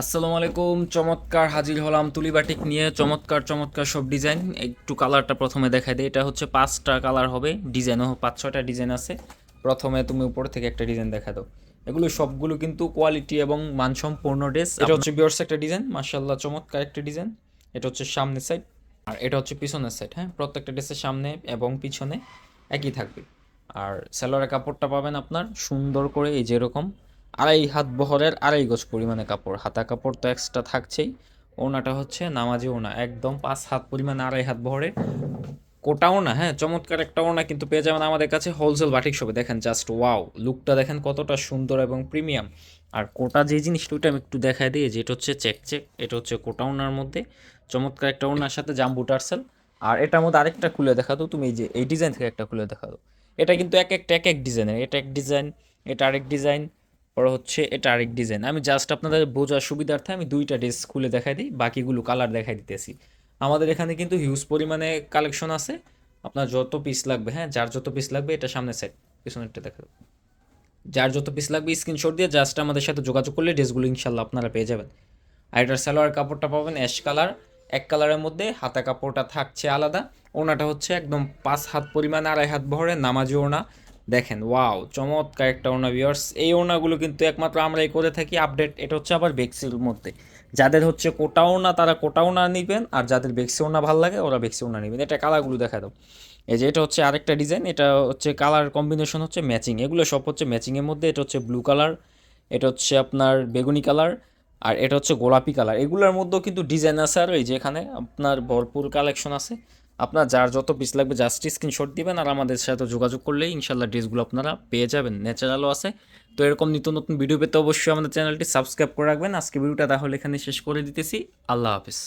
আসসালামু আলাইকুম, চমৎকার হাজির হলাম তুলিবাটিক নিয়ে। চমৎকার চমৎকার সব ডিজাইন। একটু কালারটা প্রথমে দেখাই দেয় এটা হচ্ছে পাঁচটা কালার হবে ডিজাইনও পাঁচ, ছয়টা ডিজাইন আছে। প্রথমে তুমি উপর থেকে একটা ডিজাইন দেখা দাও। এগুলো সবগুলো কিন্তু কোয়ালিটি এবং মানসম্পূর্ণ ড্রেস। এটা হচ্ছে বিয়ার্স একটা ডিজাইন। মার্শাল্লাহ চমৎকার একটা ডিজাইন। এটা হচ্ছে সামনের সাইড আর এটা হচ্ছে পিছনের সাইড হ্যাঁ? প্রত্যেকটা ড্রেসের সামনে এবং পিছনে একই থাকবে। আর সেলোয়ারের কাপড়টা পাবেন আপনার সুন্দর করে এই যেরকম আড়াই হাত বহরের আড়াই গজ পরিমাণে কাপড়। হাতা কাপড় তো এক্সট্রা থাকছেই। ওনাটা হচ্ছে নামাজি ওনা একদম পাঁচ হাত পরিমাণে আড়াই হাত বহরে। কোটা ওনা হ্যাঁ চমৎকার একটা ওনা কিন্তু পেয়ে যাবেন আমাদের কাছে হোলসেল বাটিক শপে দেখেন জাস্ট ওয়াও লুকটা দেখেন কতটা সুন্দর এবং প্রিমিয়াম আর কোটা যে জিনিসটা, ওইটা আমি একটু দেখাই দিই, যেটা হচ্ছে চেক চেক এটা হচ্ছে কোটা ওনার মধ্যে। চমৎকার একটা ওনার সাথে জাম্বু টার্সেল। আর এটার মধ্যে আরেকটা খুলে দেখা দাও তুমি এই যে, এই ডিজাইন থেকে একটা খুলে দেখা দাও এটা কিন্তু এক একটা, এক এক ডিজাইনের এটা এক ডিজাইন এটা আরেক ডিজাইন পরে হচ্ছে এটা আরেক ডিজাইন আমি জাস্ট আপনাদের বোঝার সুবিধার্থে আমি দুইটা ড্রেস খুলে দেখাই দিই, বাকিগুলো কালার দেখাই দিতেছি। আমাদের এখানে কিন্তু হিউজ পরিমাণে কালেকশন আছে। আপনার যত পিস লাগবে হ্যাঁ যার যত পিস লাগবে, এটা সামনে সেট পিছনেরটা দেখা। যার যত পিস লাগবে স্ক্রিনশট দিয়ে জাস্ট আমাদের সাথে যোগাযোগ করলে ড্রেসগুলো ইনশাল্লাহ আপনারা পেয়ে যাবেন। আর এটার সালোয়ার কাপড়টা পাবেন অ্যাশ কালার এক কালারের মধ্যে হাতা কাপড়টা থাকছে আলাদা। ওনাটা হচ্ছে একদম পাঁচ হাত পরিমাণ, আড়াই হাত ভরে নামাজি ওনা দেখেন ওয়াও চমৎকার একটা ওনা ভিউয়ার্স এই ওনাগুলো কিন্তু একমাত্র আমরাই করে থাকি। আপডেট এটা হচ্ছে আবার বেক্সির মধ্যে। যাদের হচ্ছে কোটাও না তারা কোটাও না নেবেন, আর যাদের বেক্সি ওনা ভালো লাগে, ওরা বেক্সি ওনা নেবেন। এটা কালারগুলো দেখা দাও। এই যে এটা হচ্ছে আরেকটা ডিজাইন এটা হচ্ছে কালার কম্বিনেশন হচ্ছে ম্যাচিং এগুলো সব হচ্ছে ম্যাচিংয়ের মধ্যে, এটা হচ্ছে ব্লু কালার এটা হচ্ছে আপনার বেগুনি কালার আর এটা হচ্ছে গোলাপি কালার এগুলোর মধ্যেও কিন্তু ডিজাইন আছে আর। এই যে এখানে আপনার ভরপুর কালেকশন আছে। আপনার যার যত পিস লাগবে জাস্ট স্ক্রিনশট দিবেন আর আমাদের সাথে যোগাযোগ করলেই ইনশাল্লাহ ড্রেসগুলো আপনারা পেয়ে যাবেন। ন্যাচারালও আছে। তো এরকম নিত্য নতুন ভিডিও পেতে অবশ্যই আমাদের চ্যানেলটি সাবস্ক্রাইব করে রাখবেন। আজকে ভিডিওটা তাহলে এখানে শেষ করে দিতেছি। আল্লাহ হাফিজ।